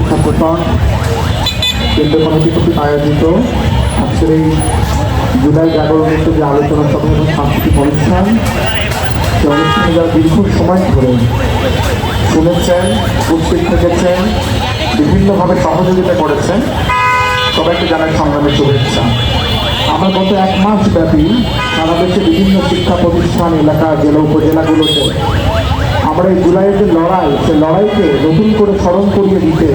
আন্তর্জাতিক ছাত্রসংঘ কেন্দ্র কমিটি কর্তৃক আয়োজিত আজকের এই জুলাই জাগরণের যে আলোচনা সভা এবং সাংস্কৃতিক অনুষ্ঠান সে অনুষ্ঠানে যারা দীর্ঘ সময় ধরে শুনেছেন, উপস্থিত থেকেছেন, বিভিন্নভাবে সহযোগিতা করেছেন, সবাইকে জানাই সংগ্রামের শুভেচ্ছা। আমরা গত এক মাস ব্যাপী সারা দেশে বিভিন্ন শিক্ষা প্রতিষ্ঠান, এলাকা, জেলা, উপজেলাগুলোতে আমরা এই জুলাইয়ের যে লড়াই, সে লড়াইকে নতুন করে স্মরণ করিয়ে দিতে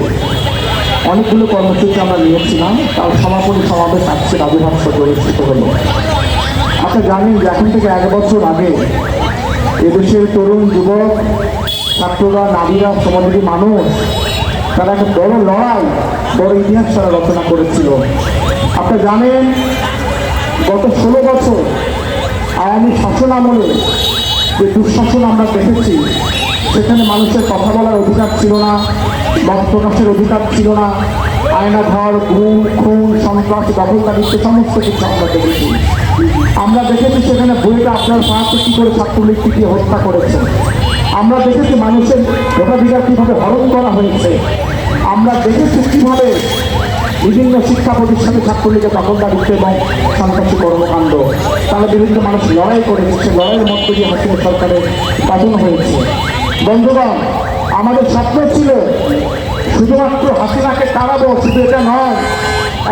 অনেকগুলো কর্মসূচি আমরা নিয়েছিলাম। তার সমাপনী সমাবেশ আজকে সদর অনুষ্ঠিত হলো। আপনি জানেন যে এখন থেকে এক বছর আগে এদেশের তরুণ যুবক, ছাত্ররা, নারীরা সমাজের মানুষ, তারা একটা বড় লড়াই, বড় ইতিহাস তারা রচনা করেছিল। আপনি জানেন, গত ষোলো বছর আওয়ামী শাসন আমলে যে দুঃশাসন আমরা দেখেছি সেখানে মানুষের কথা বলার অধিকার ছিল না মত প্রকাশের অধিকার ছিল না আয়না ঘর গুম খুন, সন্ত্রাস দখলদারিত্ব সমস্ত কিছু আমরা দেখেছি। আমরা দেখেছি সেখানে বইটা আপনার সাহায্যে কী করে ছাত্রলীগ পিটিয়ে হত্যা করেছে। আমরা দেখেছি মানুষের ভোটাধিকার কীভাবে হরণ করা হয়েছে। আমরা দেখেছি কীভাবে বিভিন্ন শিক্ষা প্রতিষ্ঠানে ছাত্রলীগের দখলদারিত্ব এবং সন্ত্রাসী কর্মকাণ্ড, তারা বিভিন্ন মানুষ লড়াই করেছে। সে লড়াইয়ের মধ্য দিয়ে হাসিনা সরকারের পাঠানো হয়েছে। বন্ধুগণ, আমাদের স্বপ্ন ছিল শুধুমাত্র হাসিনাকে তাড়াবো, শুধু এটা নয়,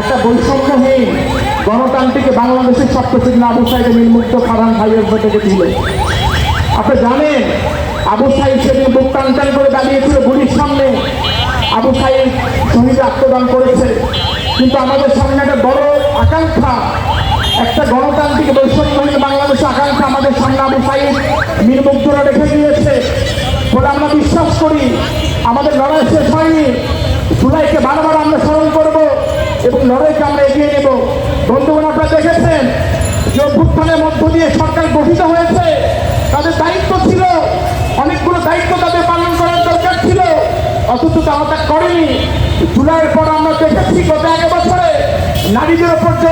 একটা বৈষম্যহীন গণতান্ত্রিক বাংলাদেশের সপ্তচিহ্ন আবু সাইডে নির্মুক্ত খারান ভাইয়ের থেকে দিল আপনি জানেন, আবু সাহেব সেদিন বুক টান টান করে দাঁড়িয়েছিল গুলির সামনে। আবু সাইদ শহীদ আত্মদান করেছে। কিন্তু আমাদের সামনে একটা বড় আকাঙ্ক্ষা, একটা গণতান্ত্রিক বৈষম্যহীন বাংলাদেশের আকাঙ্ক্ষা আমাদের সামনে আবু সাইদ নির্মুগ্ধরা রেখে দিয়েছে। বলে আমরা বিশ্বাস করি, আমাদের লড়াই শেষ হয়নি। জুলাইকে বারবার আমরা স্মরণ করব এবং লড়াইকে আমরা এগিয়ে নেব। বন্ধুগণ, আপনারা দেখেছেন যে অভ্যুত্থানের মধ্য দিয়ে সরকার গঠিত হয়েছে। তাদের দায়িত্ব ছিল, অনেকগুলো দায়িত্ব তাদের পালন করার দরকার ছিল, অথচ তারা তা করেনি। জুলাইয়ের পর আমরা দেখেছি, গত এক বছরে নারীদের ওপর যে